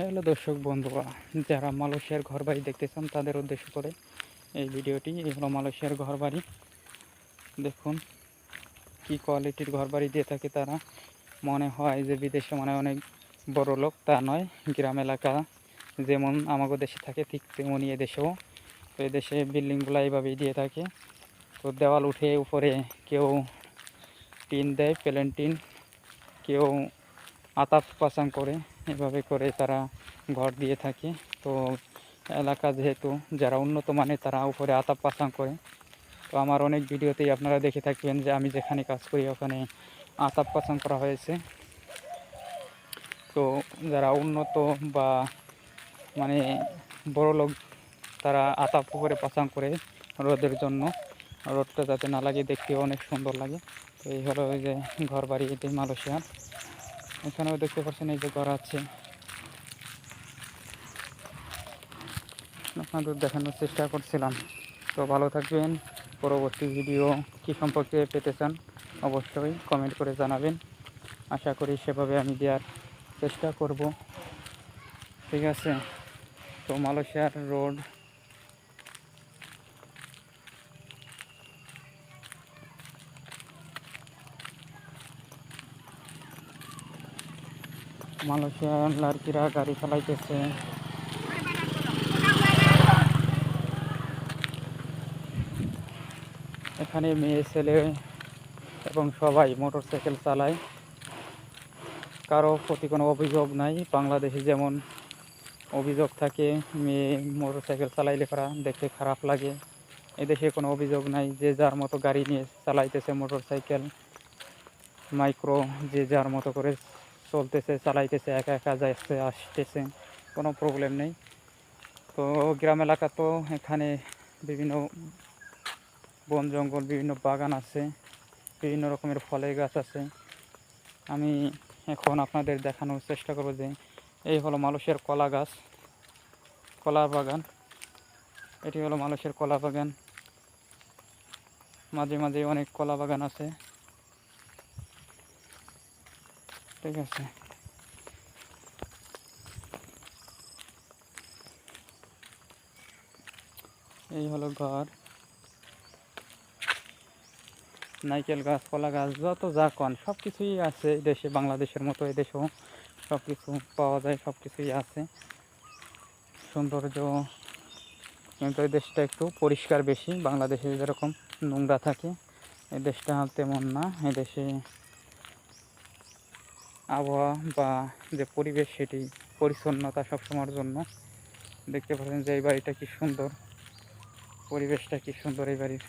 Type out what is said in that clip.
Hello দর্শক বন্ধুরা, যারা মালয়েশিয়ার ঘর বাড়ি দেখতে চান তাদের উদ্দেশ্য করে এই ভিডিওটি এই হলো মালয়েশিয়ার ঘর বাড়ি দেখুন কি কোয়ালিটির ঘর বাড়ি দিয়ে থাকে তারা। মনে হয় যে বিদেশে মানে অনেক বড় লোক, তা নয়। গ্রাম এলাকা যেমন আমাদের দেশে থাকে, ঠিক তেমনই এদেশেও। তো এদেশে বিল্ডিংগুলো এইভাবেই দিয়ে থাকে। তো দেওয়াল উঠে উপরে কেউ টিন দেয় প্লেন টিন কেউ আতাপ পাচাং করে, এভাবে করে তারা ঘর দিয়ে থাকে। তো এলাকা যেহেতু, যারা উন্নত মানের তারা উপরে আতাপ পাচাং করে। তো আমার অনেক ভিডিওতেই আপনারা দেখে থাকবেন যে আমি যেখানে কাজ করি ওখানে আতাপ পাচাং করা হয়েছে। তো যারা উন্নত বা মানে বড় লোক, তারা আতাপ উপরে পাচাং করে রোদের জন্য। রোদটা যাতে না লাগে, দেখতে অনেক সুন্দর লাগে। তো এই হলো যে ঘর বাড়ি এটি মালয়েশিয়ার। এখানেও দেখতে পাচ্ছেন এই যে ঘর আছে। আপনাদের দেখানোর চেষ্টা করছিলাম। তো ভালো থাকবেন। পরবর্তী ভিডিও কী সম্পর্কে পেতে চান অবশ্যই কমেন্ট করে জানাবেন। আশা করি সেভাবে আমি দেওয়ার চেষ্টা করব। ঠিক আছে। তো মালয়েশিয়ার রোড মালয়েশিয়ার লাড়কিরা গাড়ি চালাইতেছে। এখানে মেয়ে, ছেলে এবং সবাই মোটর সাইকেল চালায়। কারও প্রতি কোনো অভিযোগ নাই। বাংলাদেশে যেমন অভিযোগ থাকে, মেয়ে মোটর সাইকেল চালাইলে করা দেখতে খারাপ লাগে। এদেশে কোনো অভিযোগ নাই যে যার মতো গাড়ি নিয়ে চালাইতেছে মোটর সাইকেল মাইক্রো যে যার মতো করে চলতেছে, চালাইতেছে, একা একা যাচ্ছে আসতেছে, কোনো প্রবলেম নেই। তো গ্রাম এলাকা তো এখানে বিভিন্ন বন জঙ্গল, বিভিন্ন বাগান আছে, বিভিন্ন রকমের ফলের গাছ আছে। আমি এখন আপনাদের দেখানোর চেষ্টা করব যে এই হলো মানুষের কলা গাছ, কলা বাগান। এটি হলো মানুষের কলা বাগান। মাঝে মাঝে অনেক কলা বাগান আছে। ঠিক আছে। এই হলো ঘর। নাইকেল গাছ, কলা গাছ, যত যা কন সব কিছুই আছে এই দেশে, বাংলাদেশের মতো এদেশেও সব কিছু পাওয়া যায় সব কিছুই আছে। সৌন্দর্য কিন্তু এই দেশটা একটু পরিষ্কার বেশি, বাংলাদেশে যেরকম নোংরা থাকে, এই দেশটা তেমন না, এই দেশে আবহাওয়া বা যে পরিবেশ সেটি পরিচ্ছন্নতা সবসময়ের জন্য। দেখতে পাচ্ছেন যে এই বাড়িটা কি সুন্দর। পরিবেশটা কি সুন্দর এই বাড়ির।